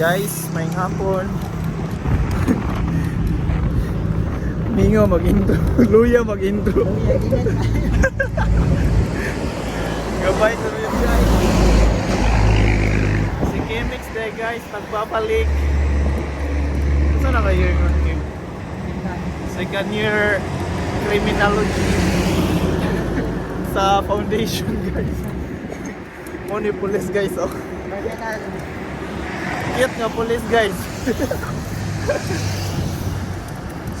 Guys, may hapon. Mingo mag-intro. Luya mag-intro. Gabay to rin guys. Si Kimix day guys, nagpapalik. Saan na kayo yun, Kim? Second year criminology sa foundation guys. Money police guys oh. Cute nga police guys.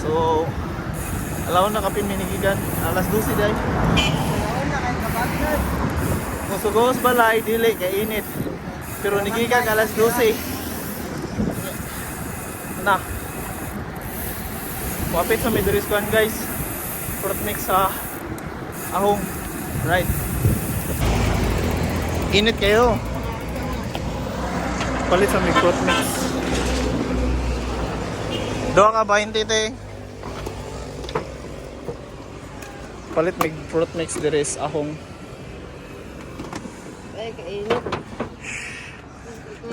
so, alaw na kapin minigigan. Alas 12 day. Musugos balay, dili, kay init. Pero nigigan alas 12. Na. Wapit sa Midris Kwan guys. Fruit mix sa ahong. Right. Init kayo. Palit sa may fruit mix. Doa ka 20 te. Palit may fruit mix deres ahong. Ay, kainit.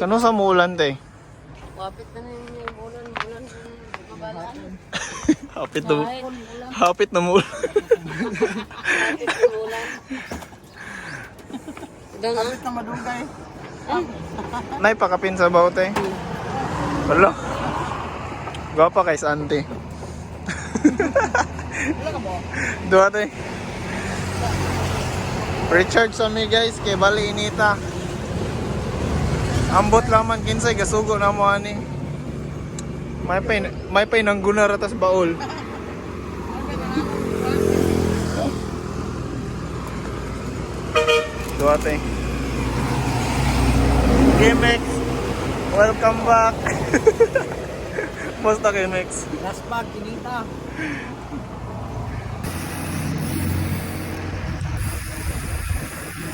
Kano sa mulan te? Wapit na na yung bulan, mabalaan. Hapit na hapit na mulan. kahit bulan. Gang ang na madugay. Nay pakapin sa baute. Wala. Gwapa kay sa ante. Dua te. Recharge sa mi guys kay bali inita. Ambot laman kinsay gasugo na mo ani. May pay may pay nang guna ratas baol. Dua te. Gimex, welcome back. Musta Gimex? Last bag, kinita.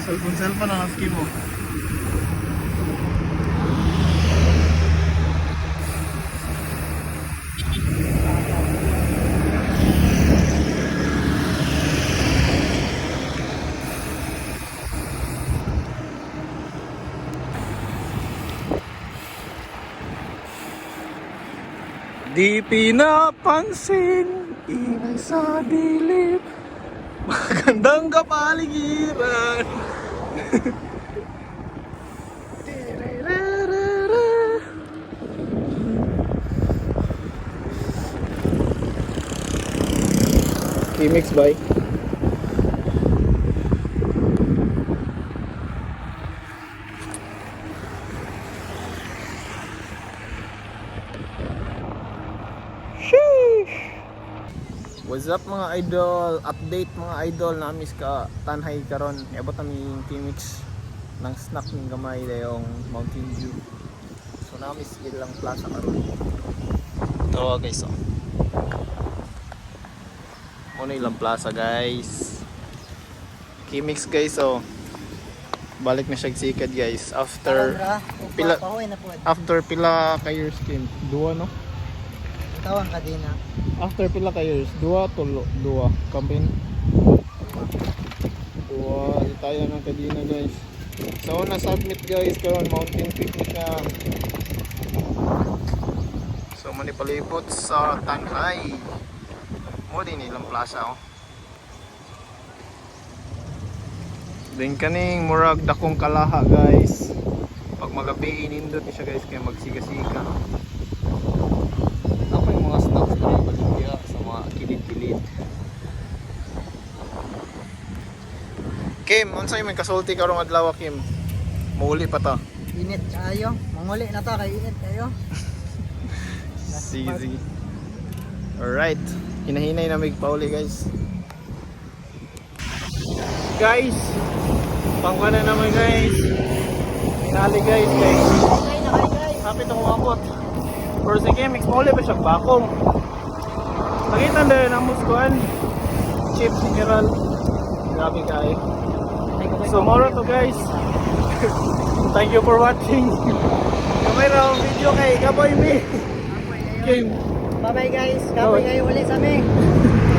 Cellphone cellphone ang husky mo. Di pinapansin, ingay sa dilim Magandang kapaligiran. Kimix bike. What's up mga idol? Update mga idol na miss ka tanhay karon. Abot kami Kimix ng snack ng gamay dayong Mountain View. So na miss ilang plaza karon. Ito guys oh. Ano ilang plaza guys. Kimix guys oh. Balik na siya sikad guys after pila after pila ka years kim. Duwa no? Tawang ka din na. After pila ka years, dua tulo, dua campaign. Dua tayo ng kadina guys. So na submit guys karon mountain peak na. So manipalipot sa Tanhay. Mo din ilang plaza oh. Din kaning murag dakong kalaha guys. Pag magabi inindot ni siya guys kay magsiga-siga. Ako yung mga snacks na yung baligya sa mga kilid-kilid. Kim, unsa yung kasulti karong adlaw Kim? Muuli pa ta. Init kayo. Manguli na to kay init kayo. Easy. Alright. Hinahinay na mig pauli guys. Guys, pangka na naman guys. Finale guys guys. Hapit akong abot. Pero si Kim, pauli pa siya bakong. Nakita na rin ang muskuhan. Chief General. Grabe kayo. So, more to guys. Thank you for watching. Kamay raw video kay Kaboy Me. Kim. Bye bye guys. Kapoy Bye. kayo ulit sa amin.